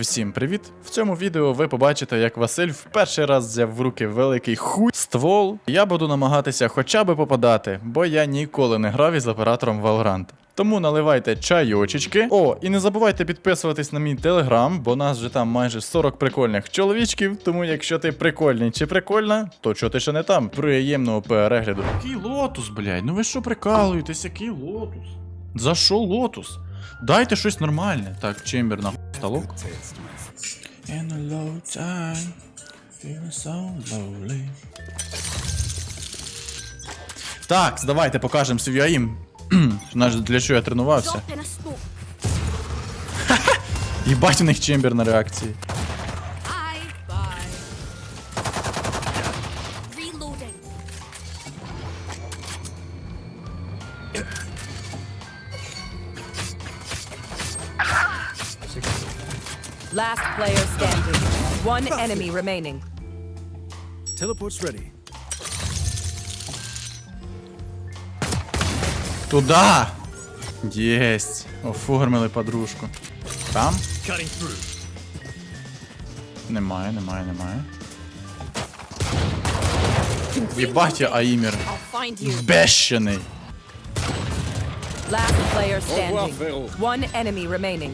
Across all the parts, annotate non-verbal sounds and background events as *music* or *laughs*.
Всім привіт! В цьому відео ви побачите, як Василь в перший раз взяв в руки великий хуй ствол. Я буду намагатися хоча би попадати, бо я ніколи не грав із оператором Valorant. Тому наливайте чайочечки. О, і не забувайте підписуватись на мій телеграм, бо нас вже там майже 40 прикольних чоловічків. Тому якщо ти прикольний чи прикольна, то чого ти ще не там? Приємного перегляду. Який лотус, блядь? Ну ви що прикалуєтесь, який лотус? За що лотус? Дайте щось нормальне. Так, чембер на столок. In a low time, feeling so lonely. Так, давайте покажемо свій аїм. *clears throat* Для чого я тренувався? Їбать у них чембер на реакції. Last player standing. One enemy remaining. Teleport's ready. Туда! Єсть. Оформили подружку. Там? Cutting through. Немає, немає, немає. Єбать я аїмер. I'll find you. Бещений. Last player standing. One enemy remaining.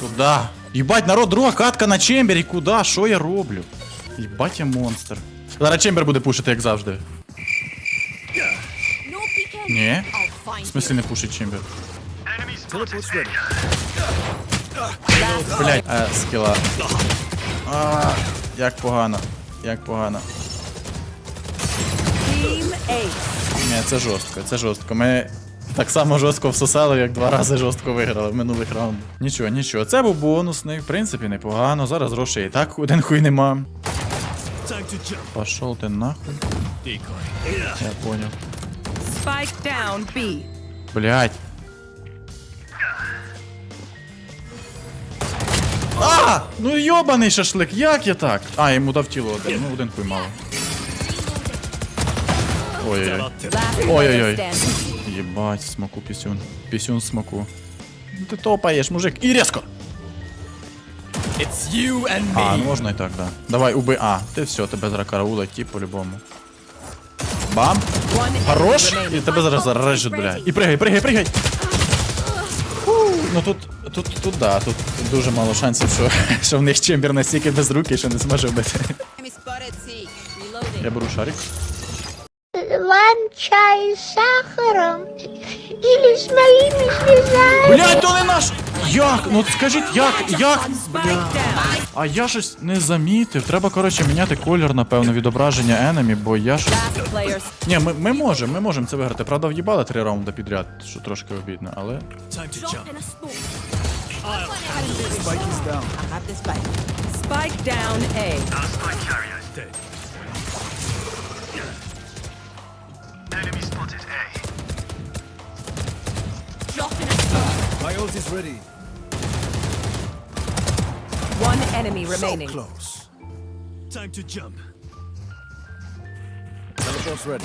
Туда. Єбать, народ, друга катка на чембері. Куда? Що я роблю? Єбать я монстр. Зараз чембер буде пушити, як завжди. Ні? В смысле не пушить чембер? Блять, е, скіла. А, як погано. Як погано. Ні, це жорстко, це жорстко. Ми так само жорстко всосали, як два рази жорстко виграли в минулих раундах. Нічого, нічого. Це був бонусний, в принципі, непогано. Зараз грошей і так один хуй нема. Пошов ти нахуй. Я понял. Spike down B. Блять. А! Ну йобаний шашлик, як я так? А, йому дав тіло один, ну один хуй мало. Ой-ой-ой. Ой-ой-ой. Єбать, смаку пісюн. Пісюн смаку. Ну Ти топаєш, мужик. І різко! It's you and me. А, ну можна і так, да. Давай, уби А. Ти все, тебе зараз караула, ті по-любому. Бам! Хорош! І тебе зараз зарежуть, бля. І пригай, пригай, пригай! Фу, Ну тут, тут, тут, да, тут дуже мало шансів, що, *laughs* що в них чембер настільки без руки, що не зможе вбити. Я беру шарик. One чай с сахаром или с моими слезами. Блять, то не наш! Як? Ну скажіть, як? Як? Spike down. А я щось не замітив. Треба, коротше, міняти колір, напевно, відображення енемі, бо я щось. Ні, ми, ми можемо, ми можемо це виграти. Правда, в'їбали три раунди підряд, що трошки обідно, але. A. Spike is down. Spike down A. Dead. Drop in a smoke. My ult is ready. One enemy remaining. Close. Time to jump. Teleport's ready.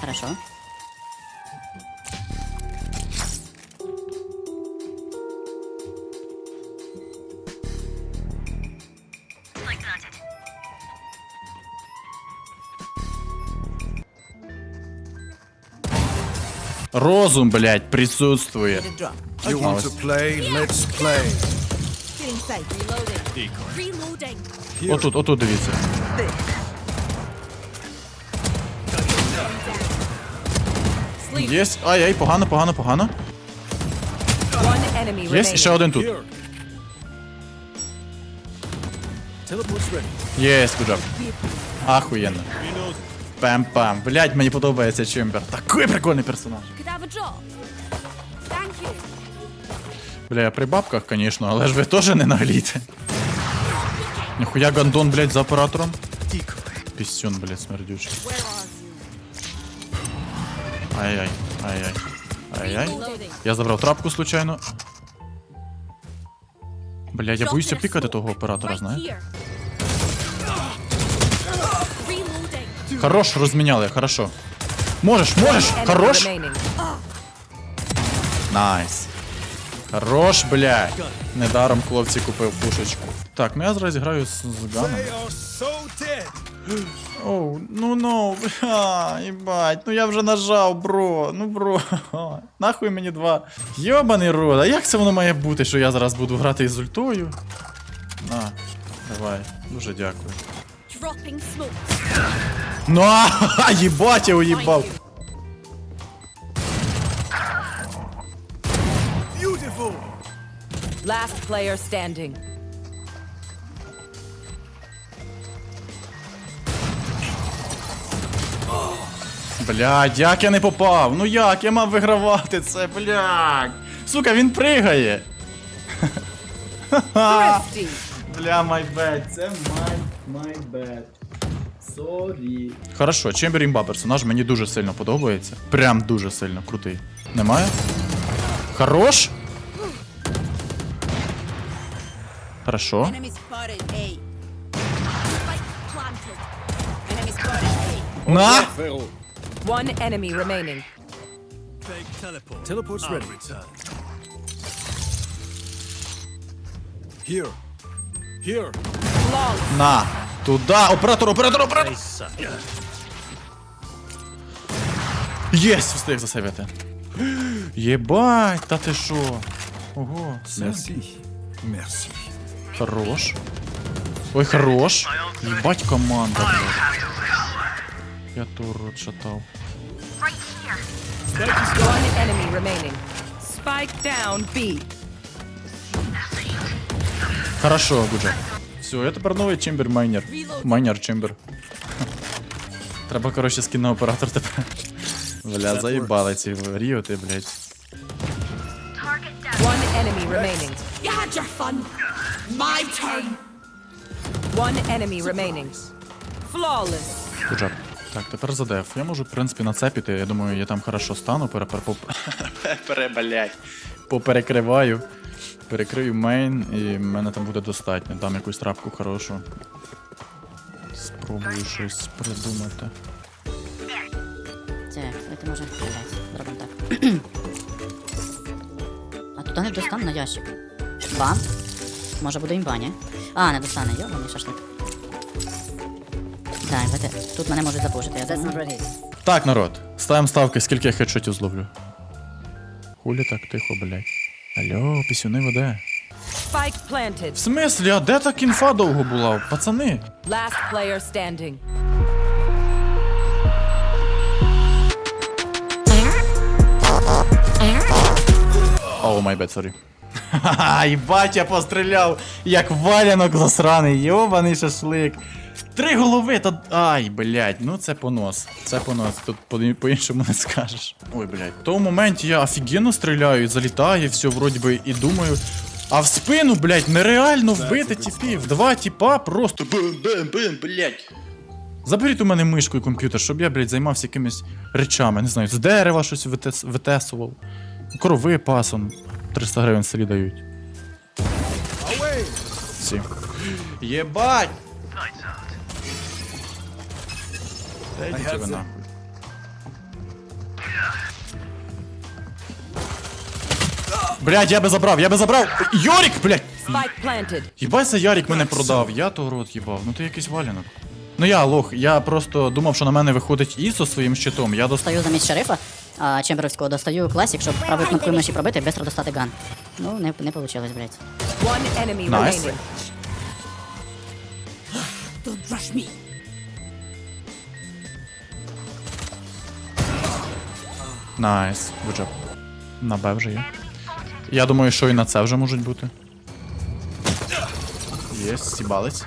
Хорошо. Розум, блядь, присутствує. You want to play? Let's play. Отут, отут дивіться. Єсть. Ай-яй, погано, погано, погано. Єсть, ще один тут. Єсть, куджак. Ахуєнно. Пам-пам. Блядь, мені подобається Чембер. Такий прикольний персонаж. Could have a drop. Thank you. Бля, при бабках, звісно, але ж ви теж не наглійте. Ніхуя гандон, блядь, за оператором. Decoy. Пісюн, блядь, смердючий. Where are you? Ай-яй, ай-яй. Ай-яй. Reloading. Я забрав трапку случайно. Блядь, я Drop боюся in a пікати smoke. того оператора, Right знаєш? here. Reloading. Хорош, розміняли, хорошо. Можеш, можеш! Enemy Хорош! Найс. Хорош, блядь. Недаром хлопці купив пушечку. Так, ну я зараз граю з, з Ганом. Оу, ну ну, бля, їбать, ну я вже нажав, бро, ну бро. Нахуй мені два. Йобаний рот, а як це воно має бути, що я зараз буду грати із ультою? На, давай, дуже дякую. Ну, а, *laughs* їбать, я уїбав. Beautiful. Last player standing. Блядь, як я не попав? Ну як я мав вигравати це, блядь? Сука, він пригає. *laughs* Бля, my bad, це my, my bad. Sorry. Хорошо, Чембер імба персонаж мені дуже сильно подобається. Прям дуже сильно крутий. Немає? Хорош? A. На! One enemy remaining. Teleport's ready. Here. Here. На! Туда! Оператор, оператор, оператор! Єсть! Встиг засейвити. Єбать, та ти шо? Ого, все. Merci. Хорош. Ой, хорош. Ебать команда, блядь. Я тур рот шатав. One enemy remaining. Spike. Хорошо, Гуджа. Все, я тепер новий чембер майнер. Майнер чембер. *laughs* Треба, коротше, на оператор тепер. Бля, заїбали ці ріоти, блядь. One enemy remaining. You had your fun. My turn. One enemy remaining. Flawless. Гуджа. Так, тепер за деф. Я можу, в принципі, на це піти. Я думаю, я там хорошо стану, пере, пере, *laughs* пере. Поперекриваю. Перекрию мейн, і мене там буде достатньо. Дам якусь трапку хорошу. Спробую щось придумати. Це, давайте може, блядь, зробимо так. *clears throat* а тут не достану на ящик. Бам. Може буде імба, ні? А, не достане, йобаний шашлик. Так, давайте, тут мене можуть запушити, я думаю. Так, народ, ставимо ставки, скільки я хедшотів зловлю. Хулі так тихо, блядь. Алло, пісюни веде. Spike planted. В смислі, а де та кінфа довго була? Пацани. Last player standing. Оу, май бет, сорі. Ха-ха, їбать, я постріляв, як валянок засраний, йобаний шашлик. Три голови, та. Ай, блядь, ну це понос. Це понос. Тут по- по-іншому не скажеш. Ой, блядь. В тому моменті я офігенно стріляю, і залітає, все вроді би, і думаю. А в спину, блядь, нереально вбити тіпів. Два тіпа просто бим-бим-бим, блядь. Заберіть у мене мишку і комп'ютер, щоб я, блядь, займався якимись речами, не знаю, з дерева щось витес... витесував. Корови пасом. 300 гривень селі дають. Всі. Єбать! Та йдіть ви нахуй. Блядь, я би забрав, я би забрав! Йорік, блядь! Spike planted. Ярік мене продав, я то рот їбав, ну ти якийсь валянок. Ну я лох, я просто думав, що на мене виходить Ісо своїм щитом, я. Достаю замість шерифа, а чемберовського достаю класік, щоб правою кнопкою миші пробити, швидко достати ган. Ну, не, не вийшло, блядь. One Nice. Don't rush me. Найс, good job. На Б вже є. Я думаю, що і на це вже можуть бути. Є, сібалець.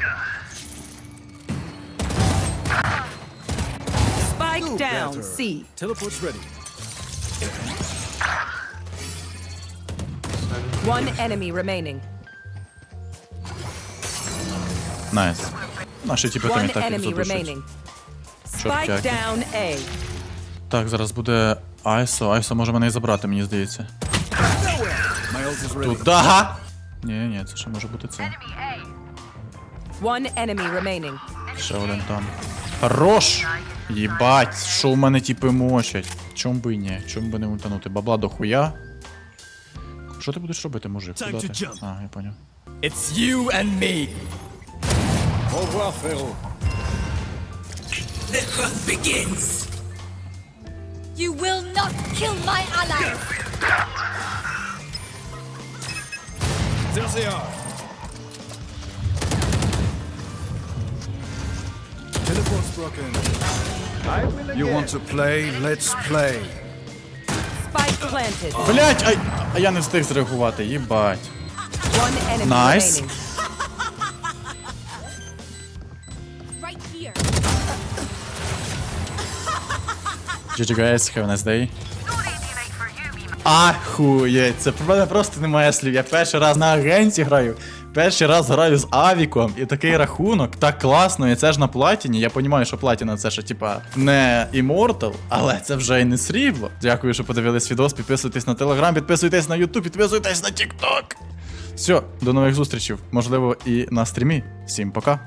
Spike down C. Teleport's ready. One enemy remaining. Найс. Наші типи там і One так їх enemy задушать. remaining. Spike Чортяки. down A. Так, зараз буде Айсо. Айсо може мене і забрати, мені здається. Туда! Ні, ні, це ще може бути це. One enemy remaining. Ще один там. Хорош! Їбать, що в мене тіпи мочать? Чом би ні? Чом би не ультанути? Бабла до хуя. Що ти будеш робити, мужик? Time Куди to ти? jump. А, я поняв. It's you and me. Au revoir, frérot. You will not kill my ally. There they are. Teleport's broken. You want to play? Let's play. Блять, ай! А я не встиг зреагувати, їбать. Here. GG guys, have a nice day. Ахуєть, це про мене просто немає слів. Я перший раз на агенті граю. Перший раз граю з Авіком, і такий рахунок, так класно, і це ж на платіні. Я розумію, що платіна це ж типа не Immortal, але це вже і не срібло. Дякую, що подивились відос. Підписуйтесь на телеграм, підписуйтесь на Ютуб, підписуйтесь на TikTok. Все, до нових зустрічей. Можливо, і на стрімі. Всім пока.